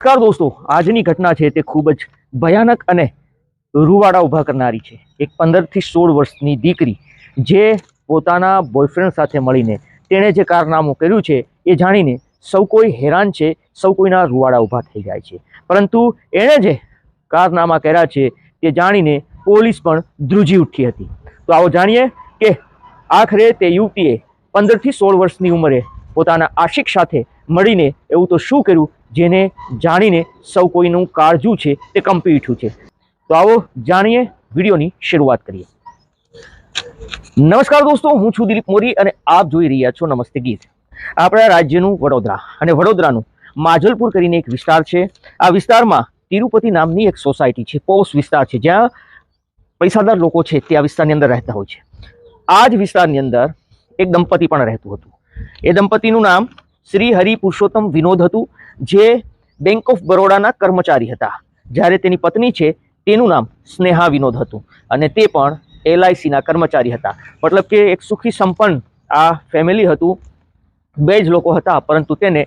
નમસ્કાર દોસ્તો, આજની ઘટના છે તે ખૂબ જ ભયાનક અને રૂવાડા ઊભા કરનારી છે. એક પંદરથી સોળ વર્ષની દીકરી જે પોતાના બોયફ્રેન્ડ સાથે મળીને તેણે જે કારનામું કર્યું છે એ જાણીને સૌ કોઈ હેરાન છે, સૌ કોઈના રૂવાડા ઊભા થઈ જાય છે. પરંતુ એણે જે કારનામા કર્યા છે તે જાણીને પોલીસ પણ ધ્રુજી ઉઠી હતી. તો આવો જાણીએ કે આખરે તે યુવતીએ પંદરથી સોળ વર્ષની ઉંમરે પોતાના આશિક સાથે મળીને એવું તો શું કર્યું? જેને જાણીને સૌ કોઈનું કાળજું છે તે કંપી ઉઠ્યું છે. તો આવો જાણીએ વિડીયોની શરૂઆત કરીએ. નમસ્કાર દોસ્તો, હું છું દિલીપ મોરી અને આપ જોઈ રહ્યા છો નમસ્તે ગીત. આપણા રાજ્યનું વડોદરા અને વડોદરાનું માજલપુર કરીને એક વિસ્તાર છે. આ વિસ્તારમાં તિરુપતિ નામની એક સોસાયટી છે, પોસ વિસ્તાર છે, જ્યાં પૈસાદાર લોકો છે તે આ વિસ્તારની અંદર રહેતા હોય છે. આ જ વિસ્તારની અંદર એક દંપતી પણ રહેતું હતું. એ દંપતીનું નામ શ્રી હરિ પુરુષોત્તમ વિનોદ હતું, જે બેંક ઓફ બરોડાના કર્મચારી હતા. જ્યારે તેની પત્ની છે, તેનું નામ સ્નેહા વિનોદ હતું. અને તે પણ એલઆઈસીના કર્મચારી હતા. મતલબ કે એક સુખી સંપન્ન આ ફેમિલી હતું. બે જ લોકો હતા, પરંતુ તેને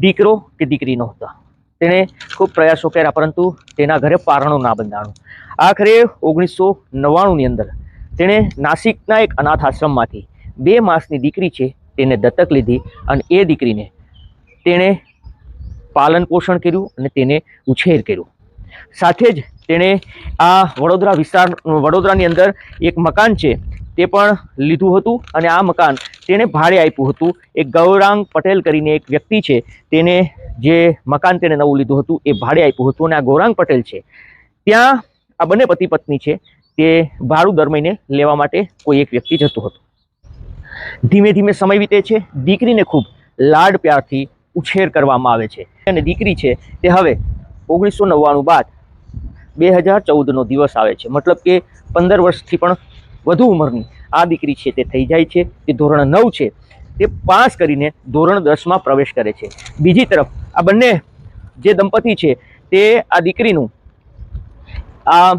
દીકરો કે દીકરી નહોતા. તેણે ખૂબ પ્રયાસો કર્યા, પરંતુ તેના ઘરે પારણું ના બંધાણું. આખરે ઓગણીસો નવ્વાણુંની અંદર તેણે નાસિકના એક અનાથ આશ્રમમાંથી બે માસની દીકરી છે તેને દત્તક લીધી અને એ દીકરીને તેણે પાલન પોષણ કર્યું અને તેને ઉછેર કર્યો. સાથે જ તેણે આ વડોદરા વિસ્તાર, વડોદરાની અંદર એક મકાન છે તે પણ લીધું હતું અને આ મકાન તેણે ભાડે આપ્યું હતું. એક ગૌરાંગ પટેલ કરીને એક વ્યક્તિ છે તેને જે મકાન તેણે નવું લીધું હતું એ ભાડે આપ્યું હતું અને આ ગૌરાંગ પટેલ છે. ત્યાં આ બંને પતિ પત્ની છે તે ભાડું દર મહિને લેવા માટે કોઈ એક વ્યક્તિ જતું હતું. ધીમે ધીમે સમય વીતે છે. દીકરીને ખૂબ લાડ પ્યારથી ઉછેર કરવામાં આવે છે. અને દીકરી છે તે હવે ઓગણીસો નવ્વાણું બાદ બે હજાર ચૌદનો દિવસ આવે છે. મતલબ કે પંદર વર્ષથી પણ વધુ ઉંમરની આ દીકરી છે તે થઈ જાય છે. તે ધોરણ નવ છે. તે પાસ કરીને ધોરણ દસમાં પ્રવેશ કરે છે. બીજી તરફ આ બંને જે દંપતી છે તે આ દીકરીનું આ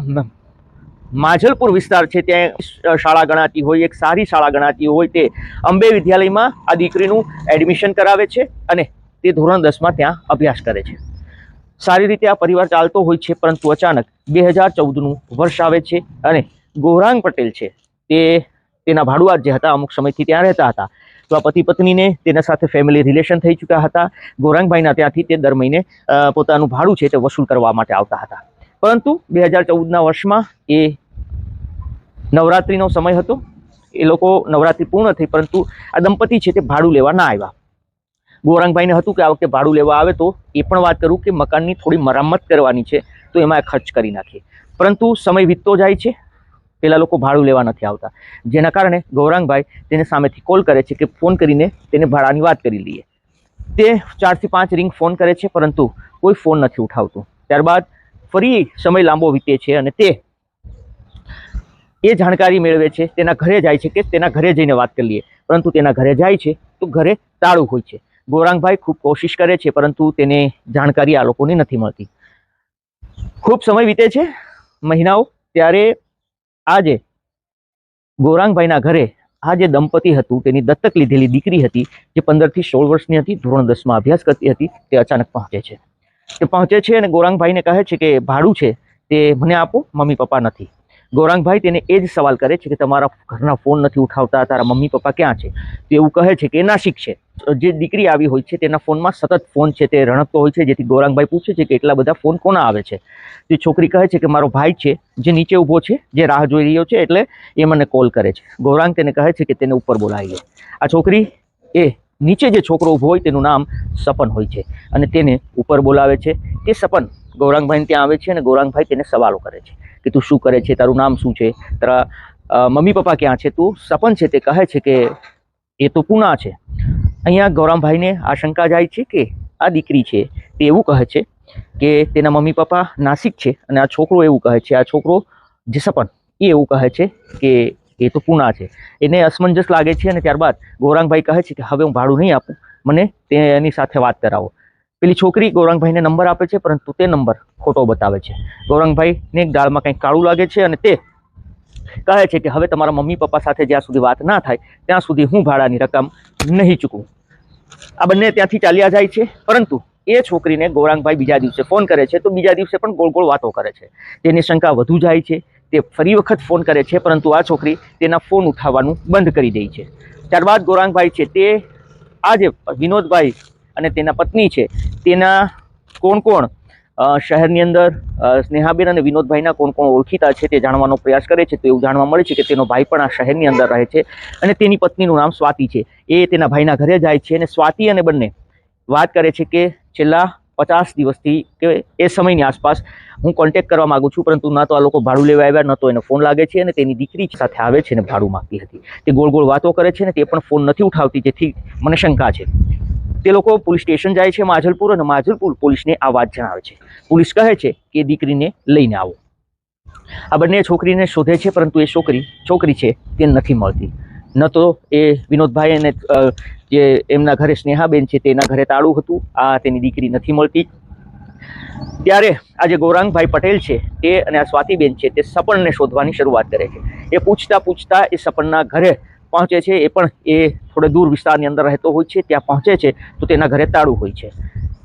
માજલપુર વિસ્તાર છે ત્યાં શાળા ગણાતી હોય, એક સારી શાળા ગણાતી હોય તે અંબે વિદ્યાલયમાં આ દીકરીનું એડમિશન કરાવે છે અને તે ધોરણ દસમાં ત્યાં અભ્યાસ કરે છે. સારી રીતે આ પરિવાર ચાલતો હોય છે પરંતુ અચાનક બે હજાર ચૌદનું વર્ષ આવે છે અને ગૌરાંગ પટેલ છે તે, તેના ભાડુઆત જે હતા અમુક સમયથી ત્યાં રહેતા હતા. તો આ પતિ પત્નીને તેના સાથે ફેમિલી રિલેશન થઈ ચૂક્યા હતા. ગોરાંગભાઈના ત્યાંથી તે દર મહિને પોતાનું ભાડું છે તે વસૂલ કરવા માટે આવતા હતા. પરંતુ બે હજાર ચૌદના વર્ષમાં એ નવરાત્રિનો સમય હતો. એ લોકો નવરાત્રિ પૂર્ણ થઈ પરંતુ આ દંપતી છે તે ભાડું લેવા ના આવ્યા. ગૌરાંગભાઈને હતું કે આ વખતે ભાડું લેવા આવે તો એ પણ વાત કરું કે મકાનની થોડી મરામત કરવાની છે તો એમાં ખર્ચ કરી નાખીએ પરંતુ સમય વીતતો જાય છે. પેલા લોકો ભાડું લેવા નથી આવતા. જેના કારણે ગૌરાંગભાઈ તેને સામેથી કોલ કરે છે કે ફોન કરીને તેને ભાડાની વાત કરી લઈએ. તે ચારથી પાંચ રિંગ ફોન કરે છે પરંતુ કોઈ ફોન નથી ઉઠાવતું. ત્યારબાદ ફરી સમય લાંબો વીતે છે અને તે એ જાણકારી મેળવે છે, તેના ઘરે જાય છે કે તેના ઘરે જઈને વાત કરી લઈએ પરંતુ તેના ઘરે જાય છે તો ઘરે તાળું હોય છે. ગોરાંગભાઈ ખૂબ કોશિશ કરે છે, પરંતુ તેને જાણકારી આ લોકોને નથી મળતી. ખૂબ સમય વીતે છે. મહિનાઓ ત્યારે આજે ગોરાંગભાઈના ઘરે આ જે દંપતી હતું, તેની દત્તક લીધેલી દીકરી હતી, જે પંદરથી સોળ વર્ષની હતી, ધોરણ દસમાં અભ્યાસ કરતી હતી, તે અચાનક પહોંચે છે. તે પહોંચે છે અને ગોરાંગભાઈને કહે છે કે ભાડું છે તે મને આપો, મમ્મી પપ્પા નથી. ગોરાંગભાઈ તેને એ જ સવાલ કરે છે કે તમારા ઘરના ફોન નથી ઉઠાવતા, તારા મમ્મી પપ્પા ક્યાં છે? તો એવું કહે છે કે નાસિક છે. જે દીકરી આવી હોય છે તેના ફોનમાં સતત ફોન છે, તે રણકતો હોય છે, જેથી ગોરાંગભાઈ પૂછે છે કે એટલા બધા ફોન કોના આવે છે? તે છોકરી કહે છે કે મારો ભાઈ છે, જે નીચે ઊભો છે, જે રાહ જોઈ રહ્યો છે, એટલે એ મને કોલ કરે છે. ગૌરાંગ તેને કહે છે કે તેને ઉપર બોલાવી આ છોકરી એ નીચે જે છોકરો ઊભો હોય તેનું નામ સપન હોય છે. અને તેને ઉપર બોલાવે છે. તે સપન ગૌરાંગભાઈને ત્યાં આવે છે અને ગૌરાંગભાઈ તેને સવાલો કરે છે કે તું શું કરે છે? તારું નામ શું છે? તારા મમ્મી પપ્પા ક્યાં છે? તું સપન છે તે કહે છે કે એ તો પૂના છે. અહીંયા ગૌરામભાઈને આશંકા જાય છે કે આ દીકરી છે તે એવું કહે છે કે તેના મમ્મી પપ્પા નાસિક છે અને આ છોકરો એવું કહે છે. આ છોકરો જે સપન એ એવું કહે છે કે એ તો પૂના છે. એને અસમંજસ લાગે છે અને ત્યારબાદ ગૌરાંગભાઈ કહે છે કે હવે હું ભાડું નહીં આપું. મને તેની સાથે વાત કરાવો. પેલી છોકરી ગૌરાંગભાઈને નંબર આપે છે, પરંતુ તે નંબર ખોટો બતાવે છે. ગૌરાંગભાઈને ગાળમાં કંઈક કાળું લાગે છે અને તે કહે છે કે હવે તમારા મમ્મી પપ્પા સાથે જ્યાં સુધી વાત ના થાય, ત્યાં સુધી હું ભાડાની રકમ નહીં ચૂકવું. આ બંને ત્યાંથી ચાલ્યા જાય છે, પરંતુ એ છોકરીને ગૌરાંગભાઈ બીજા દિવસે ફોન કરે છે, તો બીજા દિવસે પણ ગોળ ગોળ વાતો કરે છે. તેની શંકા વધુ જાય છે તે ફરી વખત ફોન કરે છે, પરંતુ આ છોકરી તેના ફોન ઉઠાવવાનું બંધ કરી દે છે. ત્યારબાદ ગૌરાંગભાઈ છે તે, આ જે વિનોદભાઈ અને તેના પત્ની છે, તેના કોણ કોણ શહેરની અંદર સ્નેહાબેન અને વિનોદભાઈના કોણ કોણ ઓળખીતા છે તે જાણવાનો પ્રયાસ કરે છે, તો એવું જાણવા મળે છે કે તેનો ભાઈ પણ આ શહેરની અંદર રહે છે અને તેની પત્નીનું નામ સ્વાતિ છે. એ તેના ભાઈના ઘરે જાય છે અને સ્વાતિ અને બંને વાત કરે છે કે છેલ્લા પચાસ દિવસથી કે એ સમયની આસપાસ હું કોન્ટેક કરવા માગું છું, પરંતુ ના તો આ લોકો ભાડું લેવા આવ્યા, ન તો એને ફોન લાગે છે અને તેની દીકરી સાથે આવે છે અને ભાડું માગતી હતી. તે ગોળ ગોળ વાતો કરે છે અને તે પણ ફોન નથી ઉઠાવતી, જેથી મને શંકા છે. તે લોકો પોલીસ સ્ટેશન જાય છે માજલપુર અને માજલપુર પોલીસને આ વાત જણાવે છે. પોલીસ કહે છે કે દીકરીને લઈને આવો. આ બંને છોકરીને શોધે છે, પરંતુ એ છોકરી છોકરી છે, તે નથી મળતી. ન તો એ વિનોદભાઈ અને જે એમના ઘરે સ્નેહાબેન છે તેના ઘરે તાળું હતું. આ તેની દીકરી નથી મળતી. ત્યારે આ જે ગૌરાંગભાઈ પટેલ છે તે અને આ સ્વાતિબેન છે તે સપનને શોધવાની શરૂઆત કરે છે. એ પૂછતા પૂછતા એ સપનના ઘરે પહોંચે છે. એ પણ એ થોડે દૂર વિસ્તારની અંદર રહેતો હોય છે. ત્યાં પહોંચે છે તો તેના ઘરે તાળું હોય છે.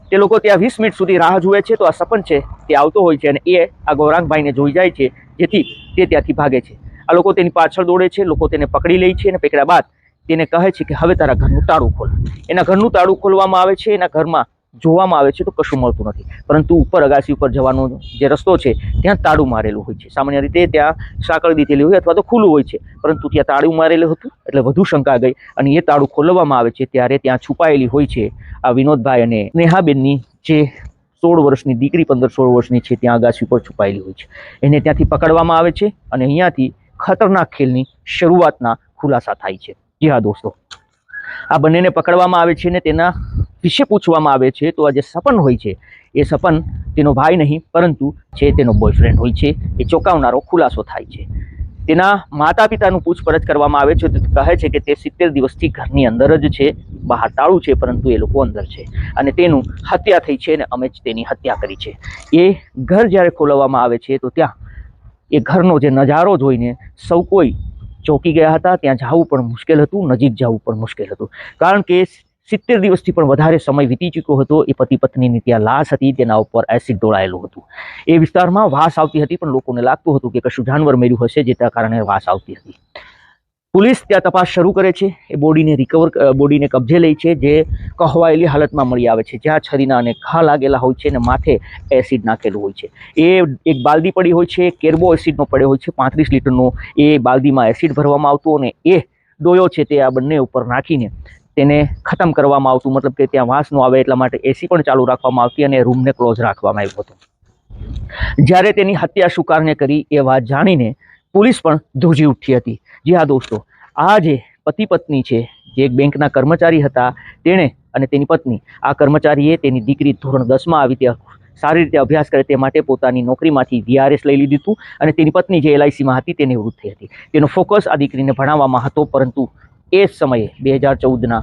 તે લોકો ત્યાં વીસ મિનિટ સુધી રાહ જુએ છે. તો આ સપન છે તે આવતો હોય છે અને એ આ ગૌરાંગભાઈને જોઈ જાય છે. જેથી તે ત્યાંથી ભાગે છે. આ લોકો તેની પાછળ દોડે છે. લોકો તેને પકડી લે છે અને પકડ્યા બાદ તેને કહે છે કે હવે તારા ઘરનું તાળું ખોલ. એના ઘરનું તાળું ખોલવામાં આવે છે, એના ઘરમાં જોવામાં આવે છે તો કશું મળતું નથી. પરંતુ ઉપર અગાસી ઉપર જવાનો જે રસ્તો છે, ત્યાં તાળું મારેલું હોય છે. સામાન્ય રીતે ત્યાં સાંકળ દીધેલી હોય અથવા તો ખુલ્લું હોય છે. પરંતુ ત્યાં તાળું મારેલું હતું, એટલે વધુ શંકા ગઈ અને એ તાળું ખોલવામાં આવે છે ત્યારે ત્યાં છુપાયેલી હોય છે આ વિનોદભાઈ અને નેહાબેનની જે સોળ વર્ષની દીકરી, પંદર સોળ વર્ષની છે, ત્યાં અગાસી ઉપર છુપાયેલી હોય છે. એને ત્યાંથી પકડવામાં આવે છે અને અહીંયાથી ખતરનાક ખેલની શરૂઆતના ખુલાસા થાય છે. જી હા, દોસ્તો. આ બંનેને પકડવામાં આવે છે અને તેના વિશે પૂછવામાં આવે છે. તો આ જે સપન હોય છે. એ સપન તેનો ભાઈ નહીં, પરંતુ છે તેનો બોયફ્રેન્ડ હોય છે. એ ચોંકાવનારો ખુલાસો થાય છે. તેના માતા પિતાનું પૂછપરછ કરવામાં આવે છે. તો કહે છે કે તે સિત્તેર દિવસથી ઘરની અંદર જ છે. બહાર તાળું છે, પરંતુ એ લોકો અંદર છે. અને તેનું હત્યા થઈ છે અને અમે જ તેની હત્યા કરી છે. એ ઘર જ્યારે ખોલવામાં આવે છે, તો ત્યાં એ ઘરનો જે નજારો જોઈને સૌ કોઈ ચોંકી ગયા હતા, ત્યાં જવું પણ મુશ્કેલ હતું, નજીક જવું પણ મુશ્કેલ હતું. કારણ કે સિત્તેર દિવસથી પણ વધારે સમય વીતી ચૂક્યો હતો, એ પતિ પત્નીની ત્યાં લાશ હતી, તેના ઉપર એસિડ ઢોળાયેલું હતું. એ વિસ્તારમાં વાસ આવતી હતી, પણ લોકોને લાગતું હતું કે કશું જાનવર મેર્યું હશે, જેના કારણે વાસ આવતી હતી. પોલીસ ત્યાં તપાસ શરૂ કરે છે. એ બોડીને રિકવર બોડીને કબજે લે છે, જે કહવાયેલી હાલતમાં મળી આવે છે. જ્યાં છરીના અને ઘા લાગેલા હોય છે અને માથે એસિડ નાખેલું હોય છે. એ એક બાલદી પડી હોય છે, કેર્બો એસિડનો પડ્યો હોય છે. પાંત્રીસ લીટરનો એ બાલદીમાં એસિડ ભરવામાં આવતું અને એ ડોયો છે તે આ બંને ઉપર નાખીને તેને ખતમ કરવામાં આવતું. મતલબ કે ત્યાં વાંસ ન આવે એટલા માટે એસી પણ ચાલુ રાખવામાં આવતી અને રૂમને ક્લોઝ રાખવામાં આવ્યો હતો. જ્યારે તેની હત્યા સુકારને કરી એ વાત જાણીને પોલીસ પણ ધ્રુજી ઉઠી હતી. જી હા દોસ્તો, આ જે પતિ પત્ની છે, જે એક બેંકના કર્મચારી હતા, તેણે અને તેની પત્ની, આ કર્મચારીએ તેની દીકરી ધોરણ દસમાં આવી ત્યાં સારી રીતે અભ્યાસ કરે તે માટે પોતાની નોકરીમાંથી વીઆરએસ લઈ લીધું હતું અને તેની પત્ની જે એલઆઈસીમાં હતી તે નિવૃત્ત થઈ હતી. તેનો ફોકસ આ દીકરીને ભણાવવામાં હતો, પરંતુ એ જ સમયે બે હજાર ચૌદના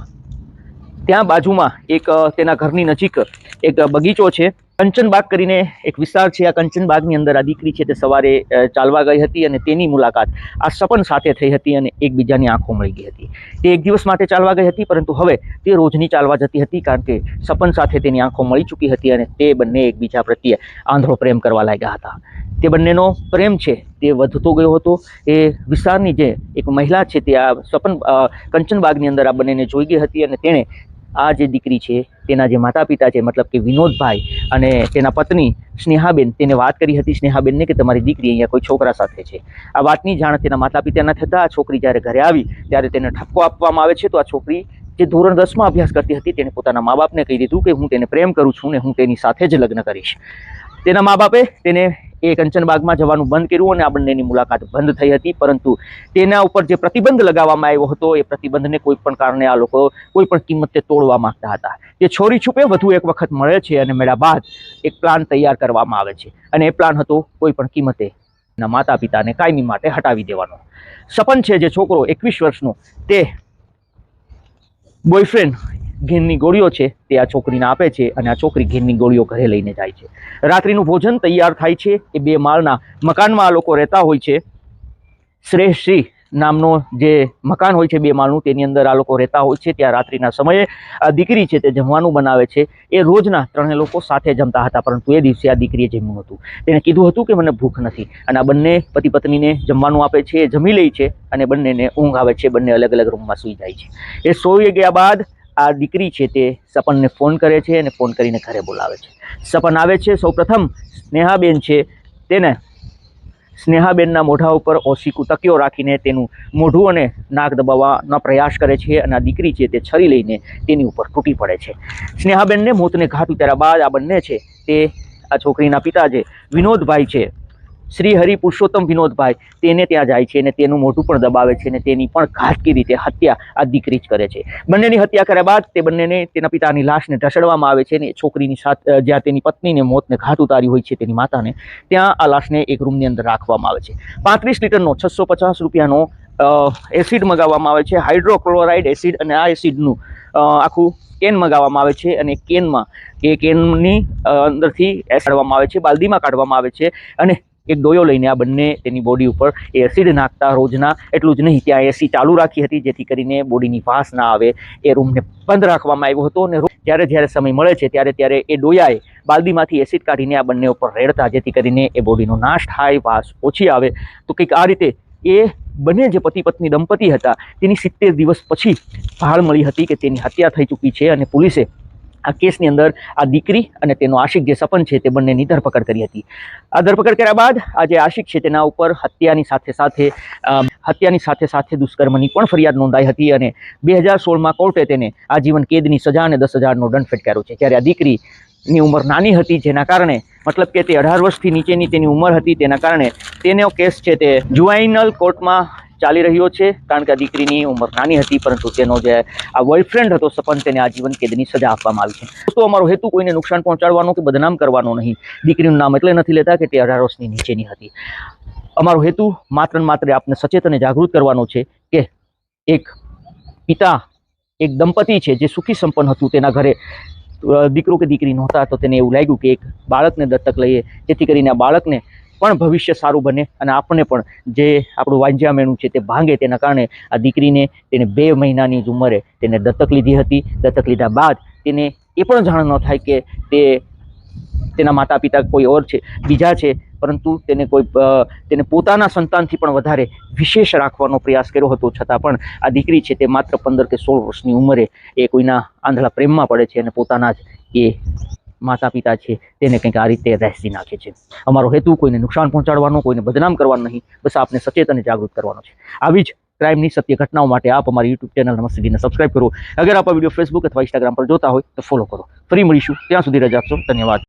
ત્યાં બાજુમાં એક તેના ઘરની નજીક એક બગીચો છે. કંચનબાગ કરીને એક વિસ્તાર છે. આ કંચનબાગની અંદર આ દીકરી છે તે સવારે ચાલવા ગઈ હતી અને તેની મુલાકાત આ સપન સાથે થઈ હતી અને એકબીજાની આંખો મળી ગઈ હતી. તે એક દિવસ માટે ચાલવા ગઈ હતી, પરંતુ હવે તે રોજની ચાલવા જતી હતી કારણ કે સપન સાથે તેની આંખો મળી ચૂકી હતી અને તે બંને એકબીજા પ્રત્યે આંધળો પ્રેમ કરવા લાગ્યા હતા. તે બંનેનો પ્રેમ છે તે વધતો ગયો હતો. એ વિસ્તારની જે એક મહિલા છે તે આ સપન કંચનબાગની અંદર આ બંનેને જોઈ ગઈ હતી અને તેણે આ જે દીકરી છે, તેના જે માતા પિતા છે, મતલબ કે વિનોદભાઈ અને તેના પત્ની સ્નેહાબેન, તેને વાત કરી હતી સ્નેહાબેનને કે તમારી દીકરી અહીંયા કોઈ છોકરા સાથે છે. આ વાતની જાણ તેના માતા પિતાના થતાં, આ છોકરી જ્યારે ઘરે આવી, ત્યારે તેને ઠપકો આપવામાં આવે છે. તો આ છોકરી જે ધોરણ દસમાં અભ્યાસ કરતી હતી તેને પોતાના મા બાપને કહી દીધું કે હું તેને પ્રેમ કરું છું ને હું તેની સાથે જ લગ્ન કરીશ. તેના મા બાપે તેને એ કંચનબાગમાં જવાનું બંધ કર્યું અને આ મુલાકાત બંધ થઈ હતી. પરંતુ તેના ઉપર જે પ્રતિબંધ લગાવવામાં આવ્યો હતો, એ પ્રતિબંધને કોઈ પણ કારણે આ લોકો કોઈ પણ કિંમતે તોડવા માંગતા હતા. તે છોરી છુપે વધુ એક વખત મળે છે અને મેળા બાદ એક પ્લાન તૈયાર કરવામાં આવે છે. અને એ પ્લાન હતો કોઈ પણ કિંમતે એના માતા પિતાને કાયમી માટે હટાવી દેવાનો. સપન છે જે છોકરો એકવીસ વર્ષનો, તે બોયફ્રેન્ડ ઘેરની ગોળીઓ છે તે આ છોકરીને આપે છે અને આ છોકરી ઘેરની ગોળીઓ ઘરે લઈને જાય છે. રાત્રિનું ભોજન તૈયાર થાય છે એ બે માળના મકાનમાં આ લોકો રહેતા હોય છે. શ્રેષ્ઠશ્રી નામનો જે મકાન હોય છે બે માળનું તેની અંદર આ લોકો રહેતા હોય છે. ત્યાં રાત્રિના સમયે આ દીકરી છે તે જમવાનું બનાવે છે. એ રોજના ત્રણે લોકો સાથે જમતા હતા, પરંતુ એ દિવસે આ દીકરીએ જમ્યું હતું તેણે કીધું હતું કે મને ભૂખ નથી. અને આ બંને પતિ પત્નીને જમવાનું આપે છે, એ જમી લે છે અને બંનેને ઊંઘ આવે છે. બંને અલગ અલગ રૂમમાં સૂઈ જાય છે. એ સૂઈ ગયા બાદ આ દીકરી છે તે સપનને ફોન કરે છે અને ફોન કરીને ઘરે બોલાવે છે. સપન આવે છે, સૌપ્રથમ સ્નેહાબેન છે તેને. સ્નેહાબેનના મોઢા ઉપર ઓશિકું તકિયો રાખીને તેનું મોઢું અને નાક દબાવવાનો પ્રયાસ કરે છે અને આ દીકરી છે તે છરી લઈને તેની ઉપર તૂટી પડે છે. સ્નેહાબેનને મોતને ઘાટ ઉતાર્યા બાદ આ બંને છે તે આ છોકરીના પિતા જે વિનોદભાઈ છે શ્રી હરિ પુરુષોત્તમ વિનોદભાઈ, તેને ત્યાં જાય છે અને તેનું મોઢું પણ દબાવે છે અને તેની પણ ઘાતકી રીતે હત્યા આ દીકરી જ કરે છે. બંનેની હત્યા કર્યા બાદ તે બંનેને તેના પિતાની લાશને ઢસડવામાં આવે છે અને છોકરીની સાથે જ્યાં તેની પત્નીને મોતને ઘાટ ઉતારી હોય છે તેની માતાને, ત્યાં આ લાશને એક રૂમની અંદર રાખવામાં આવે છે. પાંત્રીસ લીટરનો છસો પચાસ રૂપિયાનો એસિડ મગાવવામાં આવે છે. હાઇડ્રોક્લોરાઇડ એસિડ અને આ એસિડનું આખું કેન મગાવવામાં આવે છે અને કેનમાં, એ કેનની અંદરથી એસાડવામાં આવે છે, બાલદીમાં કાઢવામાં આવે છે અને એક ડોયો લઈને આ બંને તેની બોડી ઉપર એસિડ નાખતા રોજના એટલું જ નહીં, ત્યાં એસી ચાલુ રાખી હતી, જેથી કરીને બોડીની વાસ ના આવે. એ રૂમને બંધ રાખવામાં આવ્યો હતો અને જ્યારે જ્યારે સમય મળે છે, ત્યારે ત્યારે એ ડોયાએ બાલદીમાંથી એસિડ કાઢીને આ બંને ઉપર રેડતા, જેથી કરીને એ બોડીનો નાશ થાય, વાસ ઓછી આવે. તો કંઈક આ રીતે એ બંને જે પતિ પત્ની દંપતી હતા, તેની સિત્તેર દિવસ પછી ભાળ મળી હતી કે તેની હત્યા થઈ ચૂકી છે અને પોલીસે આ કેસની અંદર આ દીકરી અને તેનો આશિક જે સપન છે તે બંનેની ધરપકડ કરી હતી. આ ધરપકડ કર્યા બાદ આ જે આશિક છે તેના ઉપર હત્યાની સાથે સાથે હત્યાની સાથે સાથે દુષ્કર્મની પણ ફરિયાદ નોંધાઈ હતી અને બે હજાર સોળમાં કોર્ટે તેને આજીવન કેદની સજા અને દસ હજારનો દંડ ફટકાર્યો છે. ત્યારે આ દીકરીની ઉંમર નાની હતી જેના કારણે, મતલબ કે તે અઢાર વર્ષથી નીચેની તેની ઉંમર હતી તેના કારણે તેનો કેસ છે તે જુવાઇનલ કોર્ટમાં ચાલી રહ્યો છે. કારણ કે આ દીકરીની ઉંમર નાની હતી, પરંતુ તેનો જે આ બોયફ્રેન્ડ હતો સપન, તેને આજીવન કેદની સજા આપવામાં આવી છે. દોસ્તો અમારો હેતુ કોઈને નુકસાન પહોંચાડવાનો કે બદનામ કરવાનો નહીં. દીકરીનું નામ એટલે નથી લેતા કે તે અઢાર વર્ષની નીચેની હતી. અમારો હેતુ માત્ર ને માત્ર આપને સચેત અને જાગૃત કરવાનો છે કે એક પિતા, એક દંપતી છે જે સુખી સંપન્ન હતું તેના ઘરે. દીકરો કે દીકરી નહોતા તો તેને એવું લાગ્યું કે એક બાળકને દત્તક લઈએ. જેથી કરીને આ બાળકને પણ ભવિષ્ય સારું બને અને આપણને પણ જે આપણું વાંજ્યામેણું છે તે ભાંગે તેના કારણે આ દીકરીને તેને બે મહિનાની જ ઉંમરે તેને દત્તક લીધી હતી. દત્તક લીધા બાદ તેને એ પણ જાણ ન થાય કે તે તેના માતા પિતા કોઈ ઓર છે, બીજા છે, પરંતુ તેને કોઈ તેને પોતાના સંતાનથી પણ વધારે વિશેષ રાખવાનો પ્રયાસ કર્યો હતો. છતાં પણ આ દીકરી છે તે માત્ર પંદર કે સોળ વર્ષની ઉંમરે એ કોઈના આંધળા પ્રેમમાં પડે છે અને પોતાના જ એ માતા પિતા છે, તેને કંઈક આ રીતે રહેસી નાખે છે. અમારો હેતુ કોઈને નુકસાન પહોંચાડવાનો, કોઈને બદનામ કરવાનો નહીં, બસ આપને સચેત અને જાગૃત કરવાનો છે. આવી જ ક્રાઇમની સત્ય ઘટનાઓ માટે આપ અમારી યુટ્યુબ ચેનલ નમસ્તે દીને સબસ્ક્રાઇબ કરો. અગર આપ વીડિયો ફેસબુક અથવા ઇન્સ્ટાગ્રામ પર જોતા હોય તો ફોલો કરો. ફરી મળીશું. ત્યાં સુધી રજા આપશો. ધન્યવાદ.